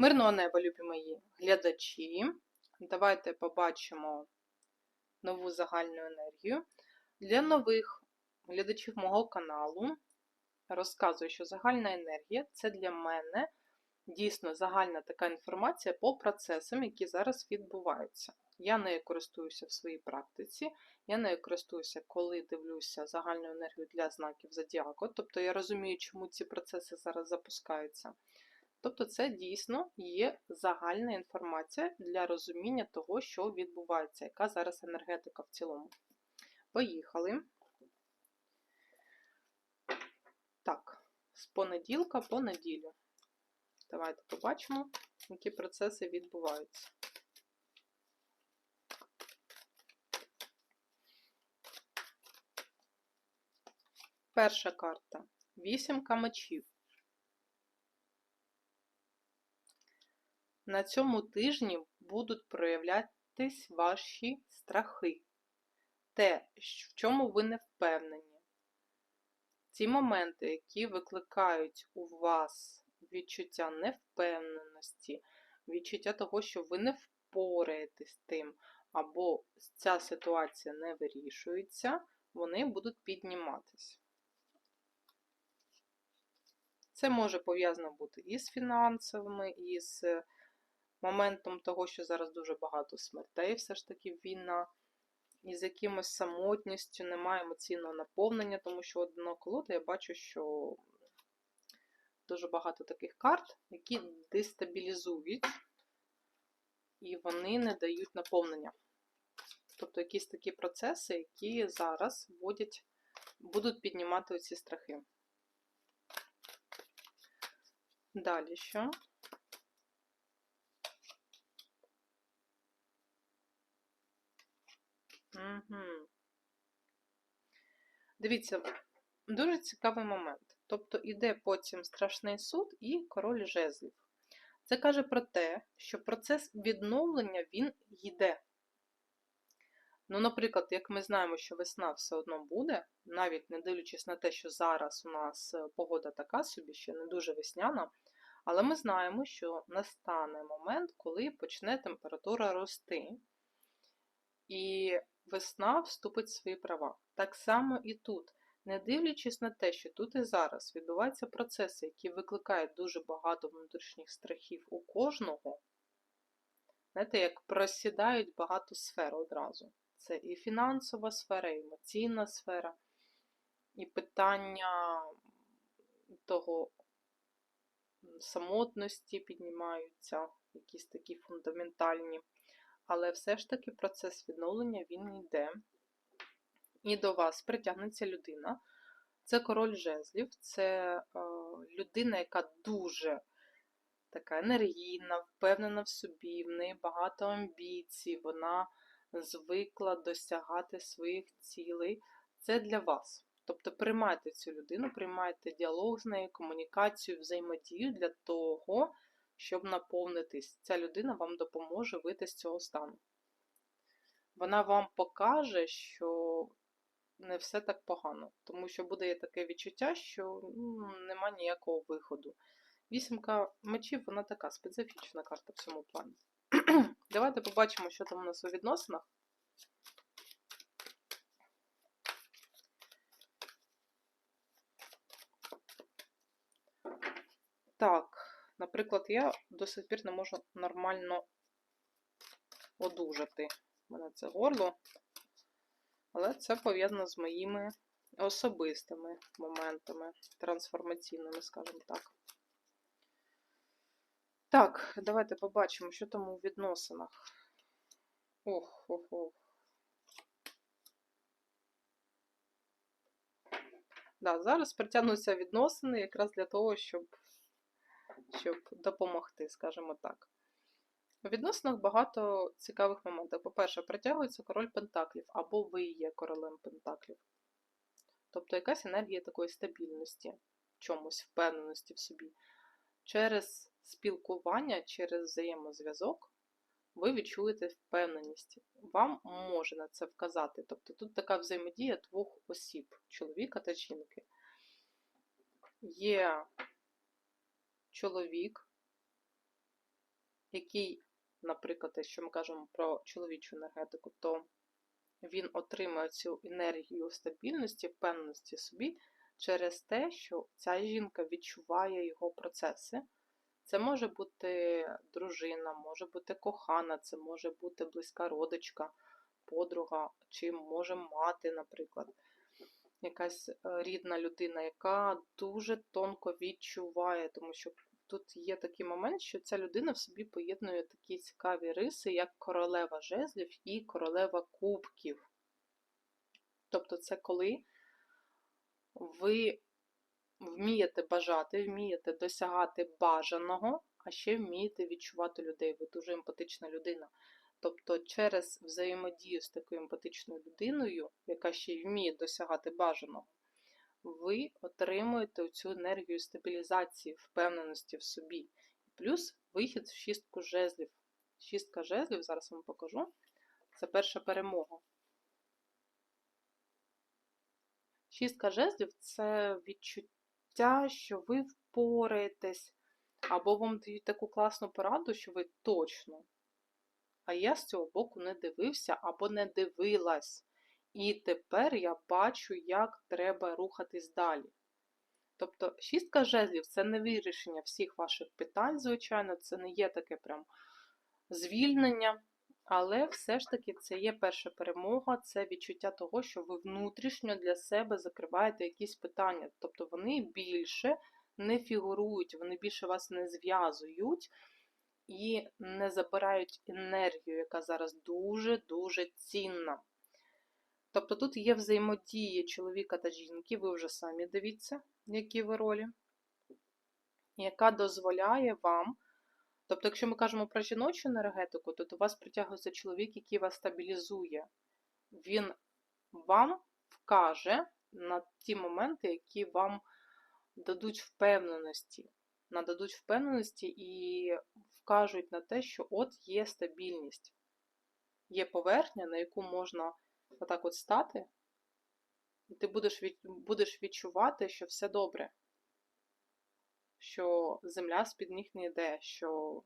Мирного неба, любі мої глядачі. Давайте побачимо нову загальну енергію. Для нових глядачів мого каналу розказую, що загальна енергія це для мене дійсно загальна така інформація по процесам, які зараз відбуваються. Я нею користуюся в своїй практиці, я нею користуюся, коли дивлюся загальну енергію для знаків зодіаку. Тобто я розумію, чому ці процеси зараз запускаються. Тобто, це дійсно є загальна інформація для розуміння того, що відбувається, яка зараз енергетика в цілому. Поїхали. Так, з понеділка по неділю. Давайте побачимо, які процеси відбуваються. Перша карта. Вісімка мечів. На цьому тижні будуть проявлятись ваші страхи, те, в чому ви не впевнені. Ті моменти, які викликають у вас відчуття невпевненості, відчуття того, що ви не впораєтесь тим, або ця ситуація не вирішується, вони будуть підніматись. Це може пов'язано бути і з фінансовими, і з моментом того, що зараз дуже багато смертей, все ж таки війна, і з якимось самотністю, немає емоційного наповнення, тому що одна колода я бачу, що дуже багато таких карт, які дестабілізують, і вони не дають наповнення. Тобто якісь такі процеси, які зараз вводять, будуть піднімати оці страхи. Далі що? Угу. Дивіться, дуже цікавий момент. Тобто іде потім страшний суд і король жезлів. Це каже про те, що процес відновлення він йде. Ну, наприклад, як ми знаємо, що весна все одно буде, навіть не дивлячись на те, що зараз у нас е, погода така собі, ще не дуже весняна, але ми знаємо, що настане момент, коли почне температура рости. І весна вступить в свої права. Так само і тут. Не дивлячись на те, що тут і зараз відбуваються процеси, які викликають дуже багато внутрішніх страхів у кожного, знаєте, як просідають багато сфер одразу. Це і фінансова сфера, і емоційна сфера, і питання того самотності піднімаються, якісь такі фундаментальні але все ж таки процес відновлення він йде. І до вас притягнеться людина. Це король жезлів, це е, людина, яка дуже така енергійна, впевнена в собі, в неї багато амбіцій, вона звикла досягати своїх цілей. Це для вас. Тобто приймайте цю людину, приймайте діалог з нею, комунікацію, взаємодію для того, щоб наповнитись. Ця людина вам допоможе вийти з цього стану. Вона вам покаже, що не все так погано, тому що буде таке відчуття, що ну, нема ніякого виходу. Вісімка мечів, вона така специфічна карта в цьому плані. Давайте побачимо, що там у нас у відносинах. Так. Наприклад, я до сих пір не можу нормально одужати. У мене це горло, але це пов'язано з моїми особистими моментами, трансформаційними, скажімо так. Так, давайте побачимо, що там у відносинах. Ох, ох, ох. Да, зараз притягнуться відносини якраз для того, щоб щоб допомогти, скажімо так. У відносинах багато цікавих моментів. По-перше, притягується король Пентаклів, або ви є королем Пентаклів. Тобто якась енергія такої стабільності, чомусь, впевненості в собі. Через спілкування, через взаємозв'язок ви відчуєте впевненість. Вам може на це вказати. Тобто тут така взаємодія двох осіб чоловіка та жінки. Є чоловік, який, наприклад, якщо ми кажемо про чоловічу енергетику, то він отримує цю енергію стабільності, впевненості собі через те, що ця жінка відчуває його процеси. Це може бути дружина, може бути кохана, це може бути близька родичка, подруга, чи може мати, наприклад, якась е, рідна людина, яка дуже тонко відчуває, тому що тут є такий момент, що ця людина в собі поєднує такі цікаві риси, як королева жезлів і королева кубків. Тобто, це коли ви вмієте бажати, вмієте досягати бажаного, а ще вмієте відчувати людей. Ви дуже емпатична людина. Тобто, через взаємодію з такою емпатичною людиною, яка ще й вміє досягати бажаного, ви отримуєте цю енергію стабілізації, впевненості в собі. Плюс вихід в шістку жезлів. Шістка жезлів, зараз вам покажу. Це перша перемога. Шістка жезлів це відчуття, що ви впораєтесь, або вам дають таку класну пораду, що ви точно. А я з цього боку не дивився або не дивилась. І тепер я бачу, як треба рухатись далі. Тобто, шістка жезлів це не вирішення всіх ваших питань, звичайно, це не є таке прям звільнення. Але все ж таки це є перша перемога, це відчуття того, що ви внутрішньо для себе закриваєте якісь питання. Тобто вони більше не фігурують, вони більше вас не зв'язують і не забирають енергію, яка зараз дуже-дуже цінна. Тобто тут є взаємодія чоловіка та жінки, ви вже самі дивіться, які ви ролі, яка дозволяє вам. Тобто, якщо ми кажемо про жіночу енергетику, то до вас притягується чоловік, який вас стабілізує. Він вам вкаже на ті моменти, які вам дадуть впевненості. Нададуть впевненості і вкажуть на те, що от є стабільність. Є поверхня, на яку можна отак от стати, і ти будеш від, будеш відчувати, що все добре, що земля з-під ніг не йде, що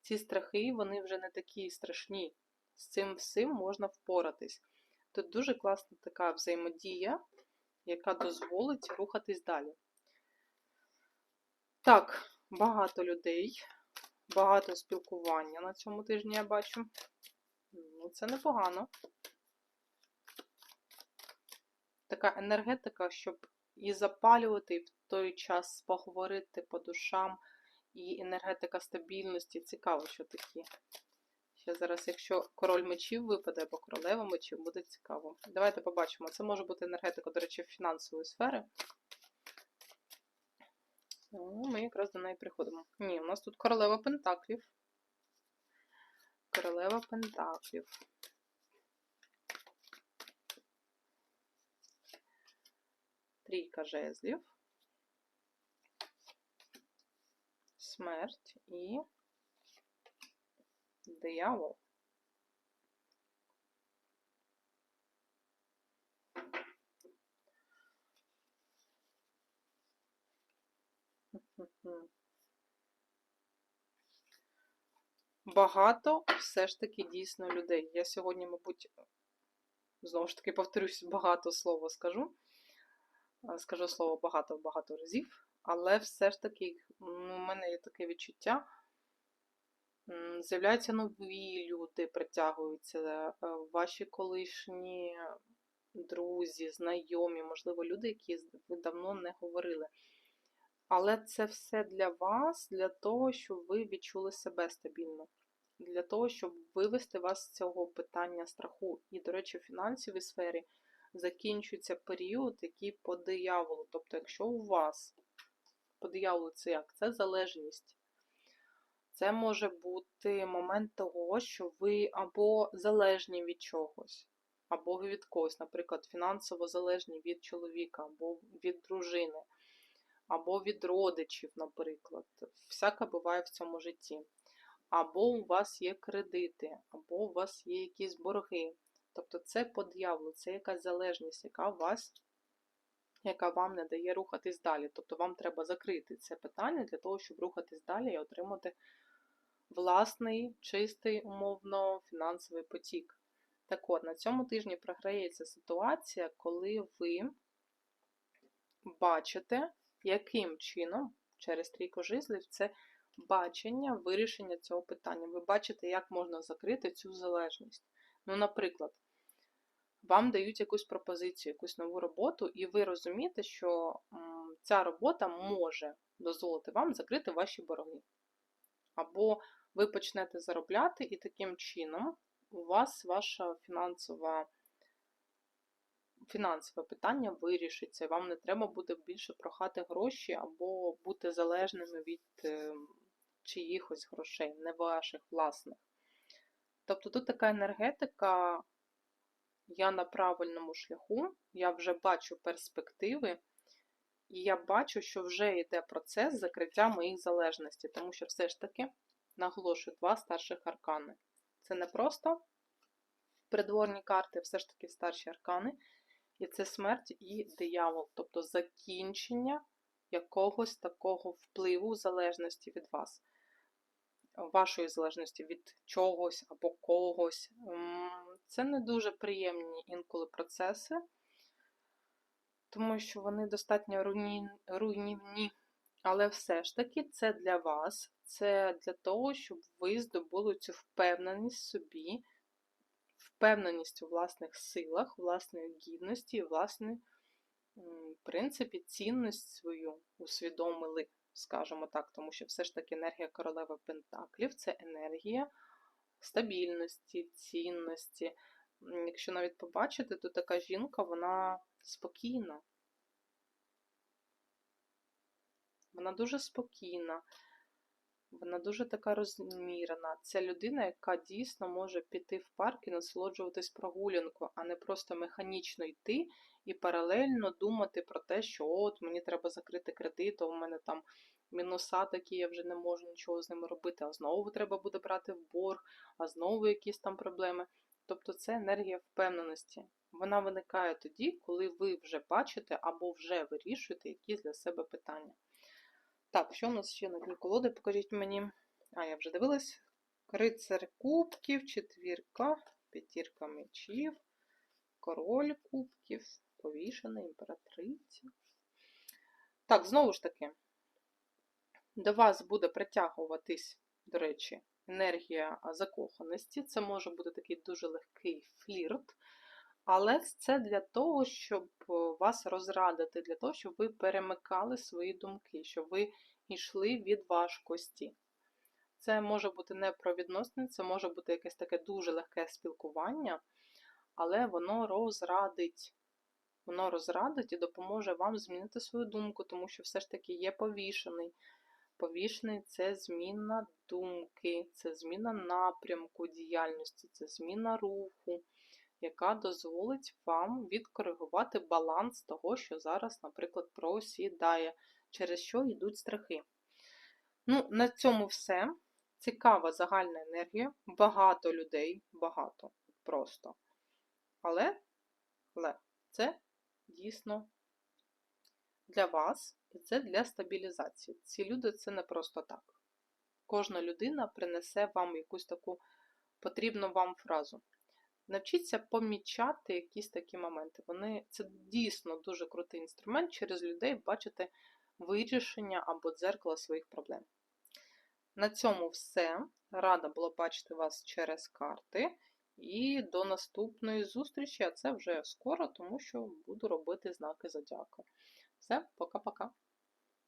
ці страхи вони вже не такі страшні. З цим всім можна впоратись. Тут дуже класна така взаємодія, яка дозволить рухатись далі. Так, багато людей, багато спілкування на цьому тижні я бачу. Ну, це непогано така енергетика, щоб і запалювати, і в той час поговорити по душам, і енергетика стабільності. Цікаво, що такі. Ще зараз, якщо король мечів випаде, або королева мечів, буде цікаво. Давайте побачимо. Це може бути енергетика, до речі, фінансової сфери. Ну, Ми якраз до неї приходимо. Ні, у нас тут королева Пентаклів. Королева Пентаклів. трійка жезлів, смерть і диявол. Багато все ж таки дійсно людей. Я сьогодні, мабуть, знову ж таки повторюсь, багато слова скажу. Е, скажу слово багато-багато разів, але все ж таки у мене є таке відчуття. З'являються нові люди, притягуються, е, ваші колишні друзі, знайомі, можливо, люди, які ви давно не говорили. Але це все для вас, для того, щоб ви відчули себе стабільно, для того, щоб вивести вас з цього питання страху. І, до речі, в фінансовій сфері закінчується період, який по дияволу. Тобто, якщо у вас по дияволу це як? Це залежність. Це може бути момент того, що ви або залежні від чогось, або від когось, наприклад, фінансово залежні від чоловіка, або від дружини, або від родичів, наприклад. Всяке буває в цьому житті. Або у вас є кредити, або у вас є якісь борги. Тобто це по дьяволу, це якась залежність, яка вас, яка вам не дає рухатись далі. Тобто вам треба закрити це питання для того, щоб рухатись далі і отримати власний, чистий, умовно, фінансовий потік. Так от, на цьому тижні програється ситуація, коли ви бачите, яким чином через трійку жезлів це бачення вирішення цього питання. Ви бачите, як можна закрити цю залежність. Ну, наприклад, вам дають якусь пропозицію, якусь нову роботу, і ви розумієте, що ця робота може дозволити вам закрити ваші борги. Або ви почнете заробляти, і таким чином у вас ваша фінансова, фінансове питання вирішиться. Вам не треба буде більше прохати гроші або бути залежними від е, чиїхось грошей, не ваших власних. Тобто тут така енергетика, я на правильному шляху, я вже бачу перспективи, і я бачу, що вже йде процес закриття моїх залежностей, тому що все ж таки наголошую два старших аркани. Це не просто придворні карти, все ж таки старші аркани. І це смерть і диявол, тобто закінчення якогось такого впливу залежності від вас, вашої залежності від чогось або когось. Це не дуже приємні інколи процеси, тому що вони достатньо руйнівні. Але все ж таки це для вас, це для того, щоб ви здобули цю впевненість собі, впевненість у власних силах, власної гідності і власне, в принципі, цінність свою усвідомили, скажімо так, тому що все ж таки енергія королеви Пентаклів це енергія стабільності, цінності. Якщо навіть побачите, то така жінка, вона спокійна. Вона дуже спокійна, вона дуже така розмірена. Це людина, яка дійсно може піти в парк і насолоджуватись прогулянкою, а не просто механічно йти і паралельно думати про те, що от мені треба закрити кредит, а у мене там мінуса такі, я вже не можу нічого з ними робити, а знову треба буде брати в борг, а знову якісь там проблеми. Тобто це енергія впевненості. Вона виникає тоді, коли ви вже бачите або вже вирішуєте якісь для себе питання. Так, що у нас ще на дні колоди? Покажіть мені. А, я вже дивилась. Рицар кубків, четвірка, п'ятірка мечів, король кубків, повішена, імператриця. Так, знову ж таки, до вас буде притягуватись, до речі, енергія закоханості. Це може бути такий дуже легкий флірт. Але це для того, щоб е, вас розрадити, для того, щоб ви перемикали свої думки, щоб ви йшли від важкості. Це може бути не про відносини, це може бути якесь таке дуже легке спілкування, але воно розрадить. Воно розрадить і допоможе вам змінити свою думку, тому що все ж таки є повішений. Повішений це зміна думки, це зміна напрямку діяльності, це зміна руху яка дозволить вам відкоригувати баланс того, що зараз, наприклад, просідає, через що йдуть страхи. Ну, На цьому все. Цікава загальна енергія, багато людей, багато просто. Але, але це дійсно для вас і це для стабілізації. Ці люди це не просто так. Кожна людина принесе вам якусь таку потрібну вам фразу. Навчіться помічати якісь такі моменти. Вони Це дійсно дуже крутий інструмент через людей бачити вирішення або дзеркало своїх проблем. На цьому все. Рада була бачити вас через карти. І до наступної зустрічі, а це вже скоро, тому що буду робити знаки зодіаку. Все, пока-пока.